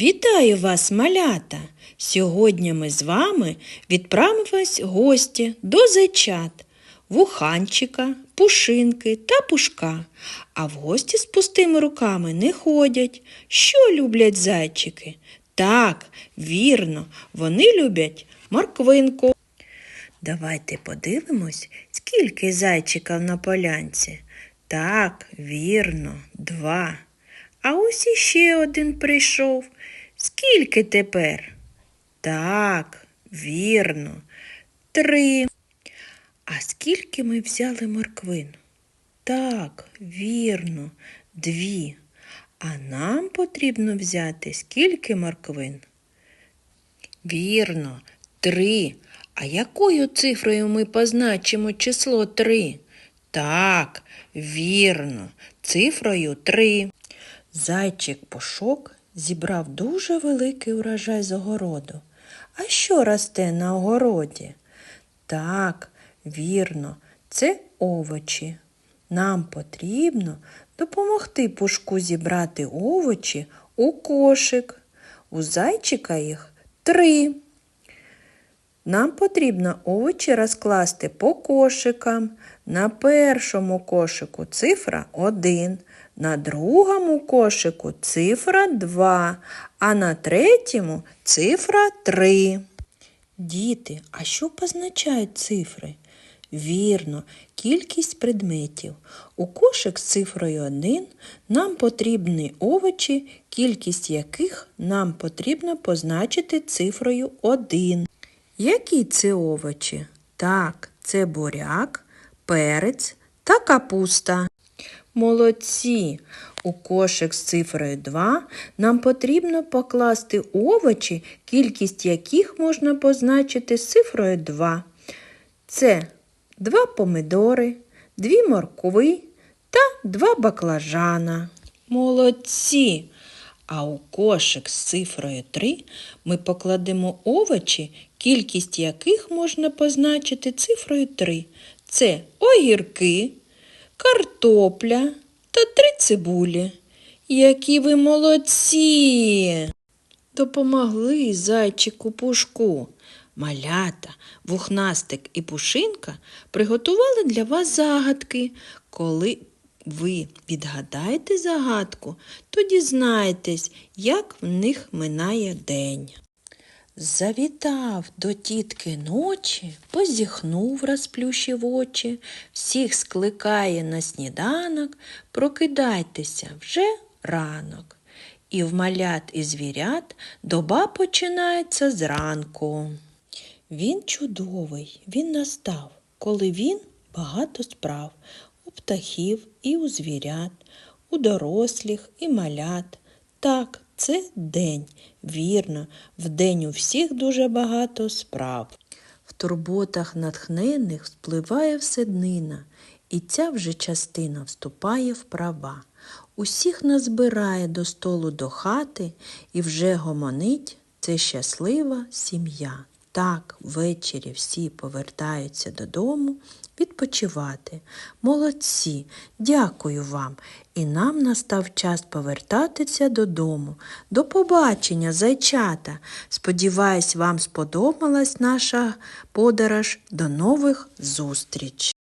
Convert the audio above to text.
Вітаю вас, малята! Сьогодні ми з вами відправимось гості до зайчат, вуханчика, пушинки та пушка. А в гості з пустими руками не ходять. Що люблять зайчики? Так, вірно, вони люблять морквинку. Давайте подивимось, скільки зайчиків на полянці. Так, вірно, два. А ось іще один прийшов. Скільки тепер? Так, вірно, три. А скільки ми взяли морквин? Так, вірно, дві. А нам потрібно взяти скільки морквин? Вірно, три. А якою цифрою ми позначимо число три? Так, вірно, цифрою три. Зайчик Пушок зібрав дуже великий урожай з огороду. А що росте на огороді? Так, вірно, це овочі. Нам потрібно допомогти пушку зібрати овочі у кошик. У зайчика їх три. Нам потрібно овочі розкласти по кошикам. На першому кошику цифра 1, на другому кошику цифра 2, а на третьому цифра 3. Діти, а що позначають цифри? Вірно, кількість предметів. У кошик з цифрою 1 нам потрібні овочі, кількість яких нам потрібно позначити цифрою 1. Які це овочі? Так, це буряк, перець та капуста. Молодці! У кошик з цифрою 2 нам потрібно покласти овочі, кількість яких можна позначити з цифрою 2. Це два помидори, дві моркви та два баклажана. Молодці! А у кошик з цифрою 3 ми покладемо овочі, кількість яких можна позначити цифрою 3. Це огірки, картопля та три цибулі. Які ви молодці! Допомогли зайчику пушку. Малята, вухнастик і пушинка приготували для вас загадки. Коли ви відгадаєте загадку, то дізнаєтесь, як в них минає день. Завітав до тітки ночі, позіхнув, розплющив очі, всіх скликає на сніданок, прокидайтеся вже ранок. І в малят і звірят доба починається зранку. Він чудовий, він настав, коли він багато справ птахів і у звірят, у дорослих і малят. Так, це день. Вірно, вдень у всіх дуже багато справ. В турботах натхненних спливає вседнина, і ця вже частина вступає в права. Усіх назбирає до столу до хати і вже гомонить це щаслива сім'я. Так, ввечері всі повертаються додому відпочивати. Молодці, дякую вам. І нам настав час повертатися додому. До побачення, зайчата. Сподіваюсь, вам сподобалась наша подорож. До нових зустріч!